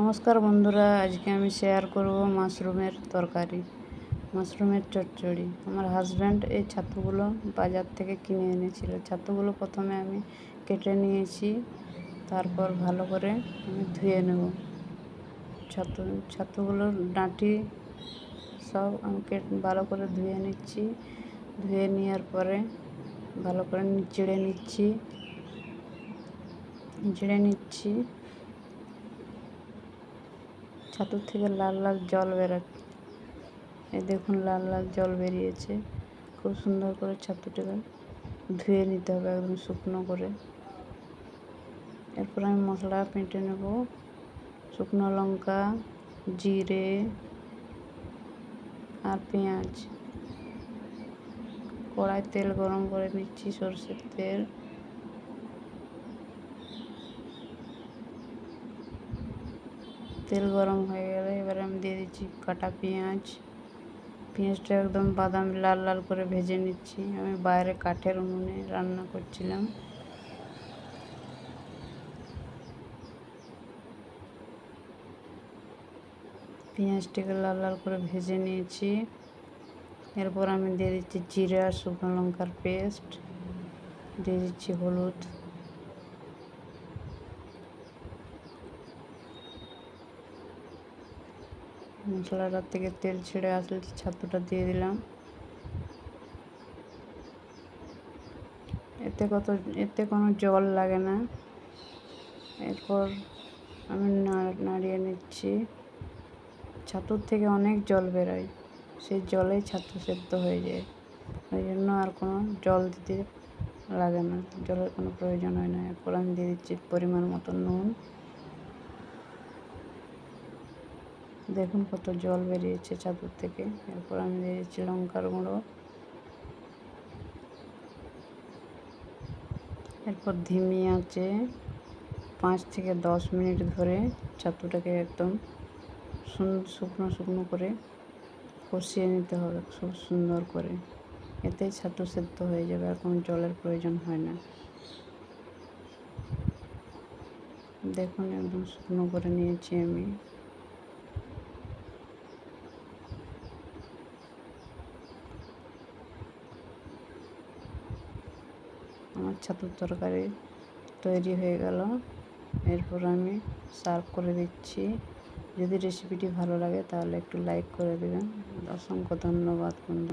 নমস্কার বন্ধুরা, আজকে আমি শেয়ার করব মাশরুমের তরকারি, মাশরুমের চচ্চড়ি। আমার হাজব্যান্ড এই ছাতুগুলো বাজার থেকে কিনে এনেছিল। ছাতুগুলো প্রথমে আমি কেটে নিয়েছি, তারপর ভালো করে আমি ধুয়ে নেব। ছাতু, ছাতুগুলোর ডাঁটি সব আমি ভালো করে ধুয়ে নিচ্ছি। ধুয়ে নেওয়ার পরে ভালো করে চিড়ে নিচ্ছি চিড়ে নিচ্ছি। ছাতুর থেকে লাল লাল জল বেরোচ্ছে এই দেখুন লাল লাল জল বেরিয়েছে। খুব সুন্দর করে ছাতুটাকে ধুয়ে নিতে হবে একদম শুকনো করে। এরপর আমি মশলা পেঁটে নেব, শুকনো লঙ্কা, জিরে আর পেঁয়াজ। কড়াই তেল গরম করে নিচ্ছি সরষের তেল। তেল গরম হয়ে গেলে, এবারে আমি দিয়ে দিচ্ছি কাটা পেঁয়াজ। পেঁয়াজটা একদম বাদাম লাল লাল করে ভেজে নিচ্ছি। আমি বাইরে কাঠের উনুনে রান্না করছিলাম। পেঁয়াজটাকে লাল লাল করে ভেজে নিয়েছি। এরপর আমি দিয়ে দিচ্ছি জিরে, শুকনো লঙ্কার পেস্ট। দিয়ে দিচ্ছি হলুদ। মশলাটার থেকে তেল ছেড়ে আসলে ছাতুটা দিয়ে দিলাম। এতে কত, এতে কোনো জল লাগে না। এরপর আমি নাড়িয়ে নিচ্ছি। ছাতুর থেকে অনেক জল বেরোয়। সেই জলেই ছাতু সেদ্ধ হয়ে যায়। ওই জন্য আর কোনো জল দিতে লাগে না। জলের কোনো প্রয়োজন হয় না। এরপর আমি দিয়ে দিচ্ছি পরিমাণ মতো নুন। দেখুন কত জল বেরিয়েছে চাদর থেকে। এরপর আমি দিয়েছি লঙ্কার গুঁড়ো। এরপর ধিমি আছে পাঁচ থেকে দশ মিনিট ধরে ছাতুটাকে একদম শুকনো শুকনো করে কষিয়ে নিতে হবে খুব সুন্দর করে। এতেই ছাতু সেদ্ধ হয়ে যাবে আর কোনো জলের প্রয়োজন হয় না। দেখুন একদম শুকনো করে নিয়েছি আমি। আমার ছাতুর তরকারি তৈরি হয়ে গেল। এরপর আমি সার্ভ করে দিচ্ছি। যদি রেসিপিটি ভালো লাগে তাহলে একটু লাইক করে দেবেন। অসংখ্য ধন্যবাদ বন্ধু।